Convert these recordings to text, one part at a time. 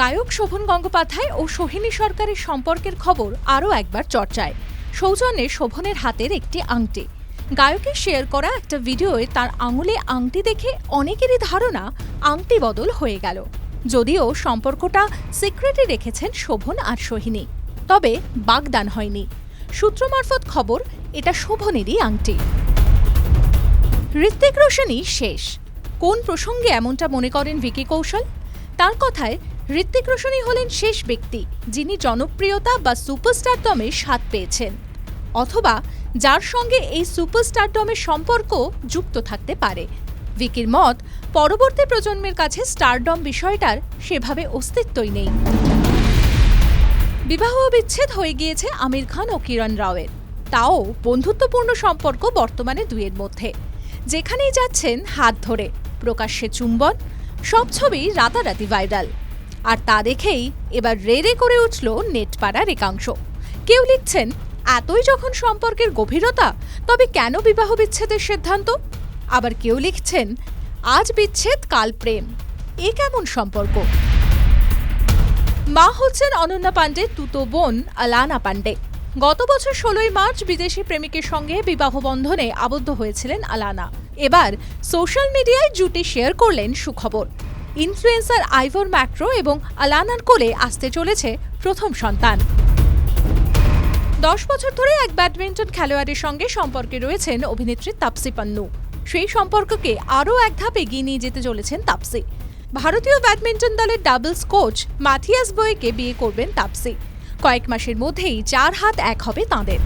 গায়ক শোভন গঙ্গোপাধ্যায় ও সোহিনী সরকারের সম্পর্কের খবর আরও একবার চর্চায়। সৌজন্যে শোভনের হাতের একটি আংটি। গায়কের শেয়ার করা একটা ভিডিওয়ে তার আঙুলে আংটি দেখে অনেকেরই ধারণা আংটি বদল হয়ে গেল। যদিও সম্পর্কটা সিক্রেটে রেখেছেন শোভন আর সোহিনী। তবে বাগদান হয়নি। সূত্র মারফত খবর, এটা শোভনেরই আংটি। ঋত্বিক রোশনই শেষ। কোন প্রসঙ্গে এমনটা মনে করেন ভিকি কৌশল? তার কথায় ঋত্বিক রোশনই হলেন শেষ ব্যক্তি, যিনি জনপ্রিয়তা বা সুপারস্টারডমে স্বাদ পেয়েছেন। অথবা যার সঙ্গে এই সুপারস্টারডমের সম্পর্ক যুক্ত থাকতে পারে। ভিকির মত, পরবর্তী প্রজন্মের কাছে স্টারডম বিষয়টার সেভাবে অস্তিত্বই নেই। বিবাহ বিচ্ছেদ হয়ে গিয়েছে আমির খান ও কিরণ রাওয়ের। তাও বন্ধুত্বপূর্ণ সম্পর্ক বর্তমানে দুয়ের মধ্যে। যেখানেই যাচ্ছেন হাত ধরে, প্রকাশ্যে চুম্বন, সব ছবি রাতারাতি ভাইরাল। আর তা দেখেই এবার রেড়ে করে উঠল নেটপাড়ার একাংশ। কেউ লিখছেন, এতই যখন সম্পর্কের গভীরতা, তবে কেন বিবাহ বিচ্ছেদের সিদ্ধান্ত? আবার কেউ লিখছেন, আজ বিচ্ছেদ, কাল প্রেম। এ কেমন সম্পর্ক? মা হচ্ছেন অনন্যা পাণ্ডে, তুতো বোন আলানা পাণ্ডে। গত বছর ষোলোই মার্চ বিদেশি প্রেমিকের সঙ্গে বিবাহ বন্ধনে আবদ্ধ হয়েছিলেন আলানা। এবার সোশ্যাল মিডিয়ায় জুটি শেয়ার করলেন সুখবর। ইনফ্লুয়েন্সার আইভর ম্যাক্রো এবং আলানার কোলে আসতে চলেছে প্রথম সন্তান। দশ বছর ধরে এক ব্যাডমিন্টন খেলোয়াড়ের সঙ্গে সম্পর্কে রয়েছেন অভিনেত্রী তাপসি পান্নু। সেই সম্পর্ককে আরও এক ধাপ এগিয়ে নিয়ে যেতে চলেছেন তাপসি। ভারতীয় ব্যাডমিন্টন দলের ডাবলস কোচ মাথিয়াস বয়েকে বিয়ে করবেন তাপসি। কয়েক মাসের মধ্যেই চার হাত এক হবে তাঁদের।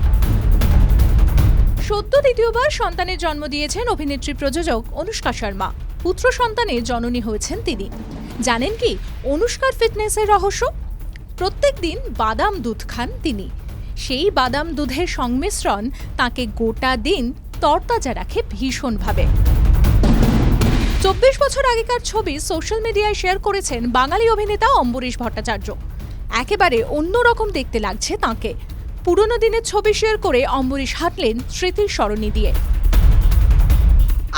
সদ্য দ্বিতীয়বার সন্তানের জন্ম দিয়েছেন অভিনেত্রী প্রযোজক অনুষ্কা শর্মা। পুত্র সন্তানের জননী হয়েছেন তিনি। জানেন কি অনুষ্কার ফিটনেসের রহস্য? প্রত্যেক দিন বাদাম দুধ খান তিনি। সেই বাদাম দুধের সংমিশ্রণ তাকে গোটা দিন তরতাজা রাখে ভীষণভাবে। চব্বিশ বছর আগেকার ছবি সোশ্যাল মিডিয়ায় শেয়ার করেছেন বাঙালি অভিনেতা অম্বরীশ ভট্টাচার্য। একেবারে অন্যরকম দেখতে লাগছে তাঁকে। পুরনো দিনের ছবি শেয়ার করে অম্বরীশ হাঁটলেন স্মৃতির সরণি দিয়ে।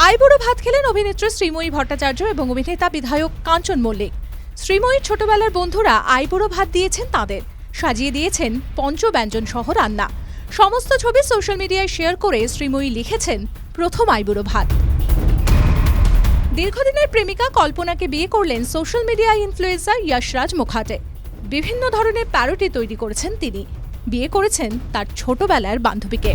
আইবুড়ো ভাত খেলেন অভিনেত্রী শ্রীময়ী ভট্টাচার্য এবং অভিনেতা বিধায়ক কাঞ্চন মল্লিক। শ্রীময়ীর ছোটবেলার বন্ধুরা আইবুড়ো ভাত দিয়েছেন তাদের। সাজিয়ে দিয়েছেন পঞ্চব্যঞ্জন সহ রান্না। সমস্ত ছবি সোশ্যাল মিডিয়ায় শেয়ার করে শ্রীময়ী লিখেছেন, প্রথম আইবুড়ো ভাত। দীর্ঘদিনের প্রেমিকা কল্পনাকে বিয়ে করলেন social media influencer Yashraj Mukhate বিভিন্ন ধরনের প্যারোটি তৈরি করেছেন তিনি। বিয়ে করেছেন তার ছোটবেলার বান্ধবীকে।